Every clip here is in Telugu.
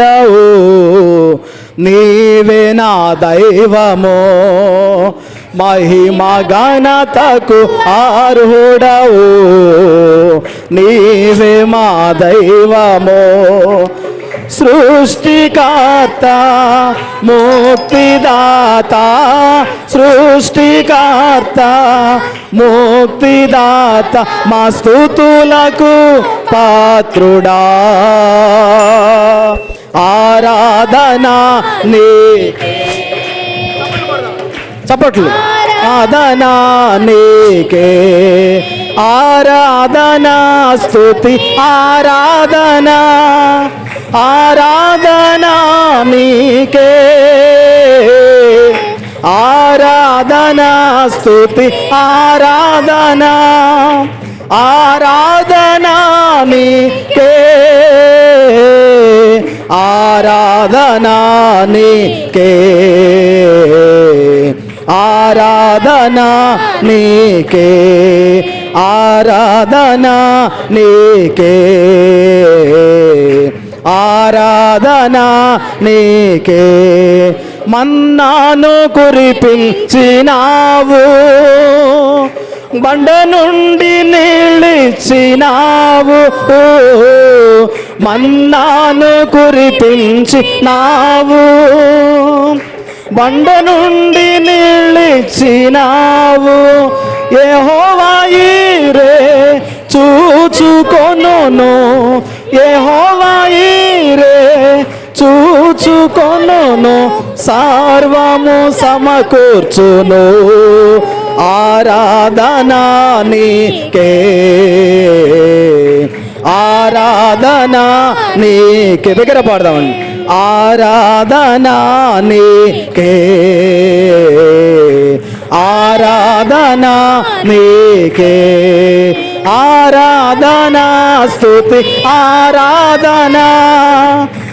చేస్తావు? నీవే నా దైవము. మహిమ ఘనతకు అర్హుడవు. నీవే మా దైవము. సృష్టికర్త ముక్తిదాత సృష్టికర్త ముక్తిదాత మా స్థుతులకు పాత్రుడా. ఆరాధనా నీ చప్పట్లు. ఆరాధనా నీకే. ఆరాధనా స్థుతి ఆరాధనా ఆరాధన నీకే ఆరాధన స్తుతి ఆరాధన ఆరాధన నీకే ఆరాధన నీకే ఆరాధనా నీకే ఆరాధన నీకే ఆరాధన నీకే మన్నాను కురిపించినావు. బండ నుండి నిలిచినావు మన్నాను కురిపించినావు. బండ నుండి నిలిచినావు ఏ హోవాయి రే చూచుకొను చూచుకొనును సర్వము సమకూర్చును. ఆరాధన నీకే. ఆరాధన నీకే. దగ్గర పాడదామండి. ఆరాధన నీకే. ఆరాధనా నీకే. ఆరాధనా స్తుతి. ఆరాధనా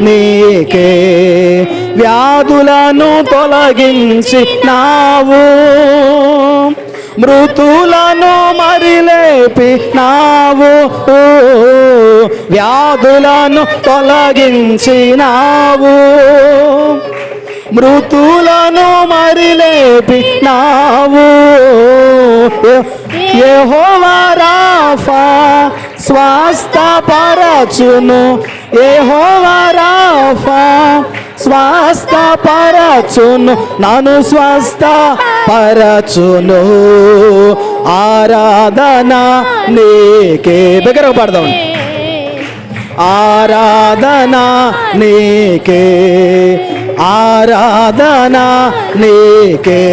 నీకే వ్యాధులను తొలగించి నావు. మృతులను మరిలేపి నావు. వ్యాధులను తొలగించినావు మృతులను మరిలేపి నావు. యెహోవారాఫా స్వస్థ పరచును స్వస్థ పరచును నన్ను స్వస్థ పరచును. ఆరాధన నీకే. దగ్గర పడదాం. ఆరాధన నీకే. ఆరాధన నీకే.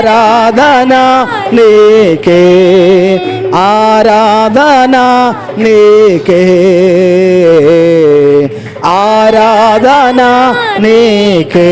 ఆరాధనా నీకే ఆరాధనా నీకే. ఆరాధనా నీకే.